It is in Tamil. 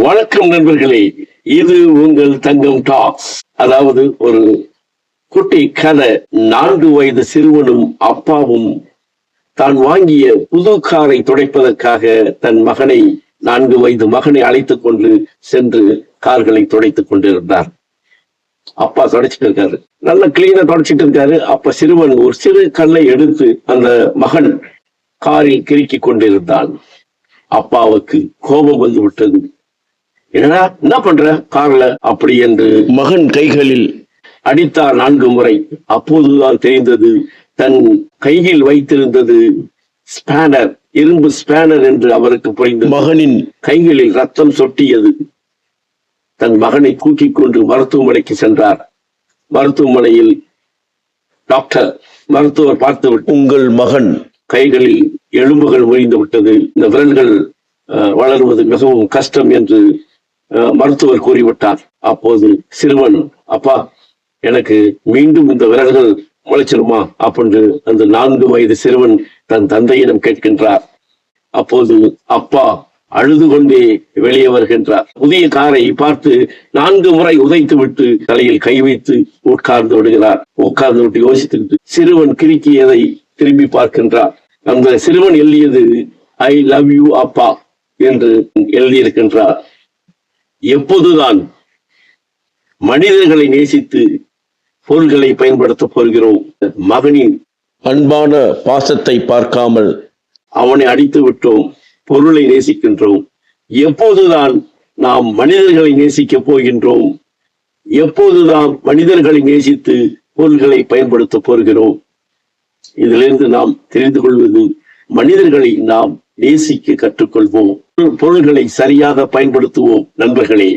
வணக்கம் நண்பர்களே இது உங்கள் தங்கம் டாக்ஸ். அதாவது ஒரு குட்டி கதை. நான்கு வயது சிறுவனும் அப்பாவும் தான் வாங்கிய புது காரை துடைப்பதற்காக தன் மகனை நான்கு வயது மகனை அழைத்துக் கொண்டு சென்று கார்களை துடைத்துக் கொண்டிருந்தார். அப்பா துடைச்சிட்டு இருக்காரு. நல்ல கிளீனா துடைச்சிட்டு இருக்காரு. அப்ப சிறுவன் ஒரு சிறு கல்லை எடுத்து அந்த மகன் காரில் கிறுக்கிக் கொண்டிருந்தான். அப்பாவுக்கு கோபம் வந்து விட்டது. என்னடா என்ன பண்ற? கார்ல அப்படி என்று மகன் கைகளில் அடித்தார் நான்கு முறை. அப்போதுதான் தெரிந்தது தன் கையில் வைத்திருந்தது ஸ்பேனர் இரும்பு ஸ்பேனர் என்று அவருக்கு புரிந்தது. மகனின் கைகளில் ரத்தம் சொட்டியது. தன் மகனை தூக்கிக் கொண்டு மருத்துவமனைக்கு சென்றார். மருத்துவமனையில் டாக்டர் மருத்துவர் பார்த்துவிட்டு உங்கள் மகன் கைகளில் எலும்புகள் ஒழிந்து விட்டது. இந்த விரல்கள் வளருவது மிகவும் கஷ்டம் என்று மருத்துவர் கூறிவிட்டார். அப்போது சிறுவன் அப்பா எனக்கு மீண்டும் இந்த விரல்கள் முளைச்சிருமா? அப்படின்னு அந்த நான்கு வயது சிறுவன் தன் தந்தையிடம் கேட்கின்றார். அப்போது அப்பா அழுது கொண்டே வெளியே வருகின்றார். புதிய காரை பார்த்து நான்கு முறை உதைத்து விட்டு தலையில் கை வைத்து உட்கார்ந்து விடுகிறார். உட்கார்ந்து விட்டு யோசித்துவிட்டு சிறுவன் கிறுக்கியதை திரும்பி பார்க்கின்றார். அந்த சிறுவன் எழுதியது ஐ லவ் யூ அப்பா என்று எழுதியிருக்கின்றார் எப்போதுதான் மனிதர்களை நேசித்து பொருள்களை பயன்படுத்த போகிறோம். மகனின் அன்பான பாசத்தை பார்க்காமல் அவனை அடித்து விட்டோம் பொருளை நேசிக்கின்றோம். எப்போதுதான் நாம் மனிதர்களை நேசிக்க போகின்றோம் எப்போதுதான் மனிதர்களை நேசித்து பொருள்களை பயன்படுத்த போகிறோம். இதிலிருந்து நாம் தெரிந்து கொள்வது மனிதர்களை நாம் நேசிக்க கற்றுக்கொள்வோம். பொருள்களை சரியாக பயன்படுத்துவோம் நண்பர்களே.